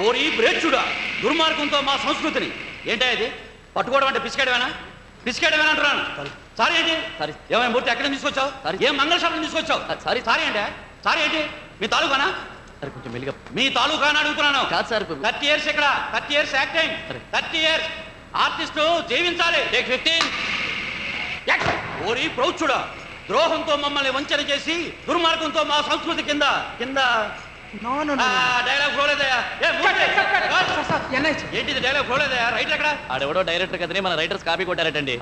ఓరి బ్రేచుడా దుర్మార్గంతో మా సంస్కృతిని. ఏంటా ఇది? పట్టుకోవడం అంటే పిసికేయడమేనా పిసికేయడమేనా అంటున్నాను. సారీ. ఏంటి? సారీ. ఏమైనా మూర్తి ఎక్కడ తీసుకొచ్చావు? సారీ. ఏం మంగళశాలను తీసుకొచ్చావు? సారీ. సారీ అంటే సారీ ఏంటి? మీ తాలూకానా? సార్ కొంచెం మెల్లిగా మీ తాలూకా అని అడుగుతున్నాను. కాదు సార్ థర్టీ ఇయర్స్ ఇక్కడ thirty years acting. Thirty years. Artist జీవించాలి. Take fifteen. ఓరి ప్రౌచుడా ద్రోహంతో మమ్మల్ని వంచన చేసి దుర్మార్గంతో మా సంస్కృతి కింద కింద డైలాగ్ ఫ్లోలేదయ్యా ఏ, మూర్తి, కట్. ఏంటిది డైలాగ్ ఫ్లోలేదయ్యా రైట్ ఎక్కడ ఆడెవడో డైరెక్టర్ కదని మన రైటర్స్ కాపీ కొట్టారటండి.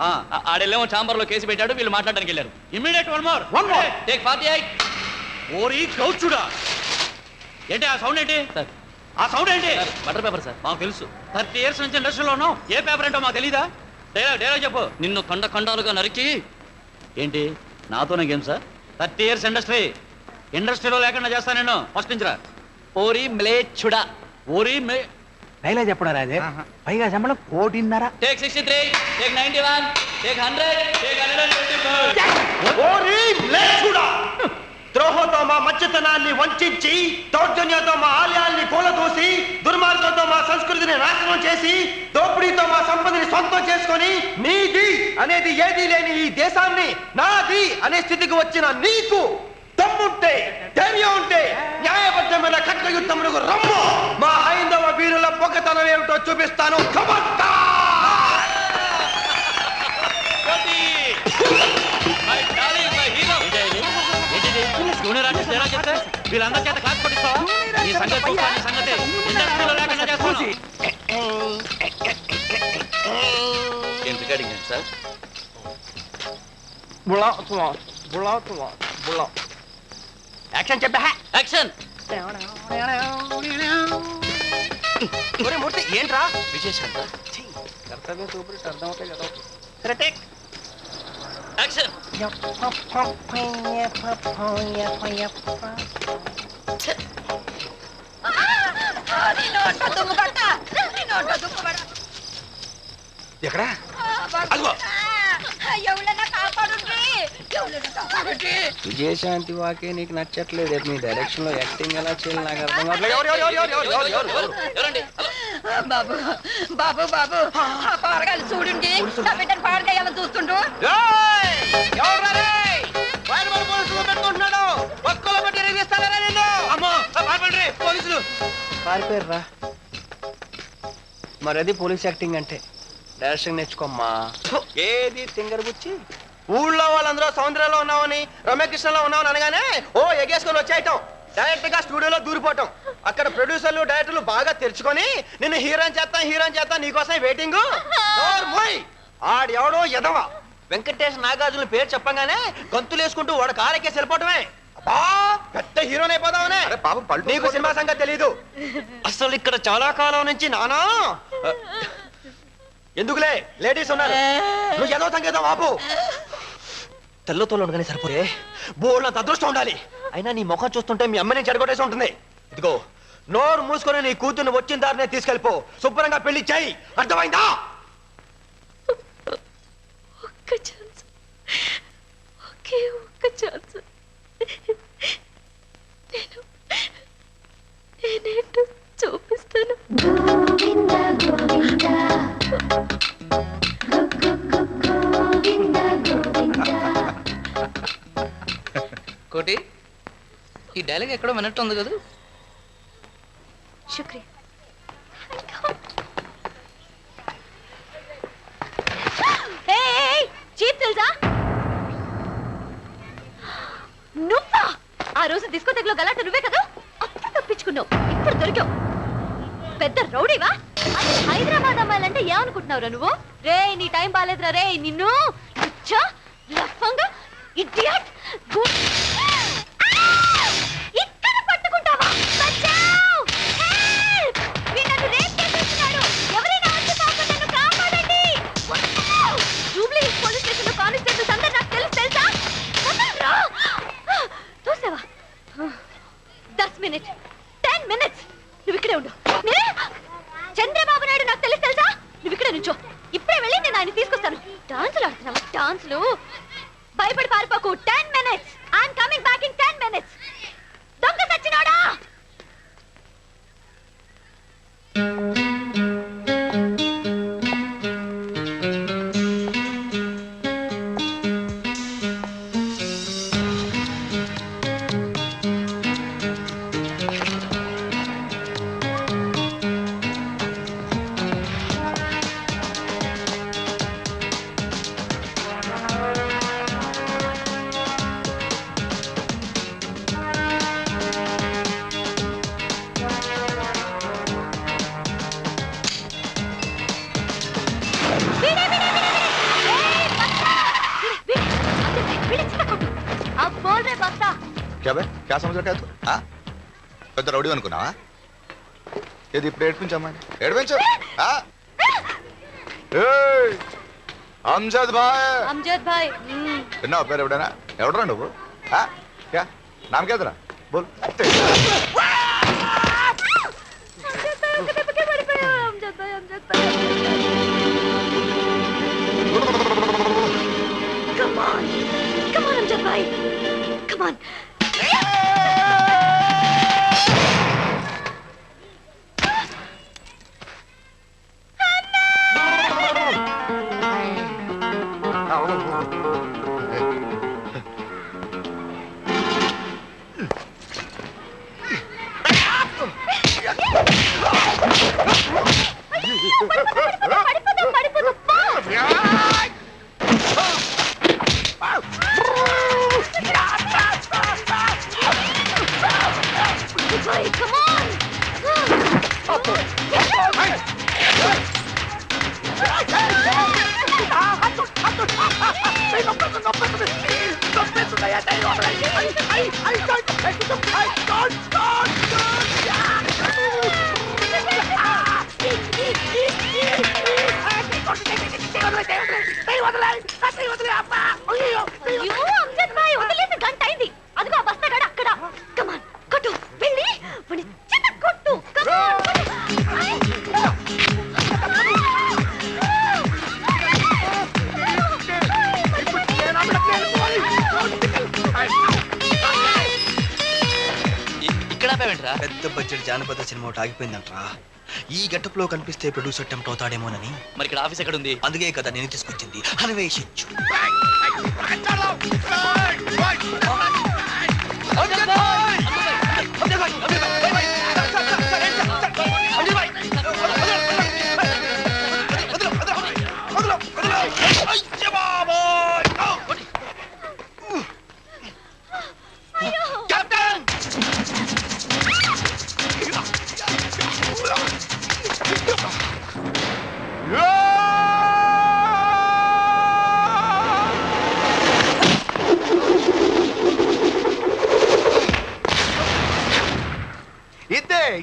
ఆడెళ్ళేమో చాంబర్లో కేసు పెట్టాడు వీళ్ళు మాట్లాడడానికి వెళ్ళారు. Immediate one more one more take forty eight ఓరి ప్రౌచుడా ఏంటి ఆ సౌండ్ ఏంటి? సార్. ఆ సౌండ్ ఏంటి? Butter paper sir. మాకు తెలుసు. థర్టీ ఇయర్స్ నుంచి ఇండస్ట్రీలో ఉన్నాం. ఏ పేపర్ ఏంటో మాకు తెలీదా? డైలాగ్ డైలాగ్ చెప్పు. నిన్ను ఖండ ఖండాలుగా నరికి. ఏంటి? నాతోనే game sir? Thirty years industry. ఇండస్ట్రీలో లేకుండా చేస్తా నేను. ఫస్ట్ నుంచి రా. ఓరి మ్లేచ్చుడా ఓరి మే డైలాగ్ చెప్పడం రాదే పైగా శంబళం కోటిన్నర. Take sixty three take ninety one take hundred take hundred ఓరి మ్లేచ్చుడా! ద్రోహంతో మా మత్స్యతనాన్ని వంచి దౌర్జన్యంతో మా ఆలయాల్ని కూలదోసి దుర్మార్గంతో మా సంస్కృతిని నాశనం చేసి దోపిడీతో మా సంపదని సొంతం చేసుకొని నీది అనేది ఏదీ లేని ఈ దేశాన్ని నాది అనే స్థితికి వచ్చిన నీకు. దమ్ముంటే ధైర్యం ఉంటే న్యాయబద్ధమైన ఖడ్గ యుద్ధములకు రమ్ము. మా హైందవ వీరుల పొగతనం ఏమిటో చూపిస్తాను. చెప్తే వీళ్ళందరి చేత క్లాస్ కొట్టిస్తావా ఈ సంగతి ఈ సంగతి ఇండస్ట్రీలో లేకుండా చేస్తాను ఏం రికార్డింగ్ సార్ యాక్షన్ చెప్పా యాక్షన్ ఒరే మూర్తి ఏంట్రా? విశేషంగా? కర్తవ్యం సూపర్ అర్థమవుతాయి కదా సరే టేక్. యాక్షన్ ఎక్కడా? అదిగో. ఎవరైనా కాపాడుండ్రి విజయశాంతి వాకే నీకు నచ్చట్లేదు. మీ డైరెక్షన్లో యాక్టింగ్ ఎలా చేయాలి నాకు అర్థం కావట్లేదు. బాబు బాబు బాబు. ఆ పారగాలు చూడండి. నా బిడ్డను చూస్తుండు. పారిపోయారురా. మరి అది పోలీస్ యాక్టింగ్ అంటే. డైరెక్షన్ నేర్చుకోమ్మా. ఏది తింగర్ గుచ్చి ఊళ్ళో వాళ్ళందరూ సౌందర్యంలో ఉన్నామని రమ్యకృష్ణలో ఉన్నామని అనగానే ఓ ఎగేసుకొని వచ్చేయటం డైరెక్ట్గా స్టూడియోలో దూరిపోవటం. అక్కడ ప్రొడ్యూసర్లు డైరెక్టర్లు బాగా తెరుచుకొని నిన్ను హీరోయిన్ చేస్తాం హీరోయిన్ చేస్తాం నీకోసం వెయిటింగ్ ఆడెవడో ఎదవ వెంకటేష్ నాగార్జున పేరు చెప్పగానే గంతులు వేసుకుంటూ వాడు కారెక్కేసి వెళ్ళిపోవటమే. పెద్ద హీరోన్ అయిపోదామనే. నీకు సినిమా సంగతి తెలీదు. అసలు ఇక్కడ చాలా కాలం నుంచి నానా? ఎందుకులే? లేడీస్ ఉన్నారు. నువ్వు ఏదో సంగీతం ఆపు. తెల్లతోలు ఉండగానే సరిపోయే బోళ్ళంత అదృష్టం ఉండాలి. అయినా నీ ముఖం చూస్తుంటే మీ అమ్మని చెడగొట్టేసి ఉంటుంది. ఇదిగో నోరు మూసుకొని నీ కూతుర్ని వచ్చిన దారినే తీసుకెళ్ళిపో. శుభ్రంగా పెళ్ళి చేయి. అర్థమైందా? ఒక్క ఛాన్స్ ఒకే ఒక్క ఛాన్స్ నేను నేనేంటో చూపిస్తాను. డైలాగ్ ఎక్కడో వినట్టు ఉంది కదా శుక్రియా చీప్ తెలుసా? నువ్వా? ఆ రోజు డిస్కోటెక్ గలాట నువ్వే కదా? అప్పుడు తప్పించుకున్నావు. ఇప్పుడు దొరికావు. పెద్ద రౌడీవా? హైదరాబాద్ అమ్మాయిలంటే ఏమనుకుంటున్నావురా నువ్వు? రే నీ టైం బాగాలేదురా రే నిన్ను చా minute. क्या बे क्या समझ रखा है तू हाँ పెద్ద రౌడీ అనుకున్నావా ఇది ఇప్పుడు ఏడిపించమ్మా ఏడిపించు ఆ? ఏయ్! అంజద్ భాయ్ అమ్జద్ భాయ్ విన్నావు పేరు ఎవడైనా ఎవడరా నువ్వు ఆ? క్యా నామ్ కేదరా బోల్ అమ్జద్ భాయ్ అమ్జద్ భాయ్ Come on. Come on, Amjad bhai. Come on. Amjad come on. అయ్యో ఆపావేంట్రా పెద్ద బడ్జెట్ జానపద సినిమా ఒకటి ఆగిపోయిందంట్రా ఈ గెటప్లో కనిపిస్తే ప్రొడ్యూసర్ టెంప్ట్ అవుతాడేమోనని మరి ఇక్కడ ఆఫీస్ ఎక్కడ ఉంది అందుకే కదా నేను తీసుకొచ్చింది అన్వేషించు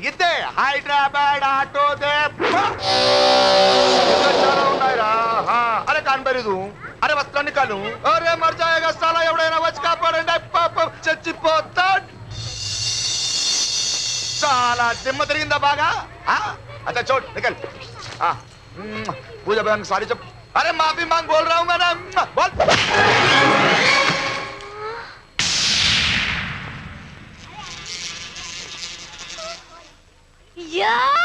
ఇద్దే హైదరాబాద్ ఆటో దే చాలా ఉన్నాయిరా అరే కనబడదు అరే వస్త్రాన్ని కాను అరే మర్జాయగా స్థలా ఎవడైనా వచ్చి కాపాడండి. చచ్చిపోతా చాలా దిమ్మ తిరిగిందా బాగా? అదే చోట్ నికల్. పూజ సారీ చెప్పు. అరే మాఫీ మాంగ్ బోల్ రావు మేడం. బోల్. 呀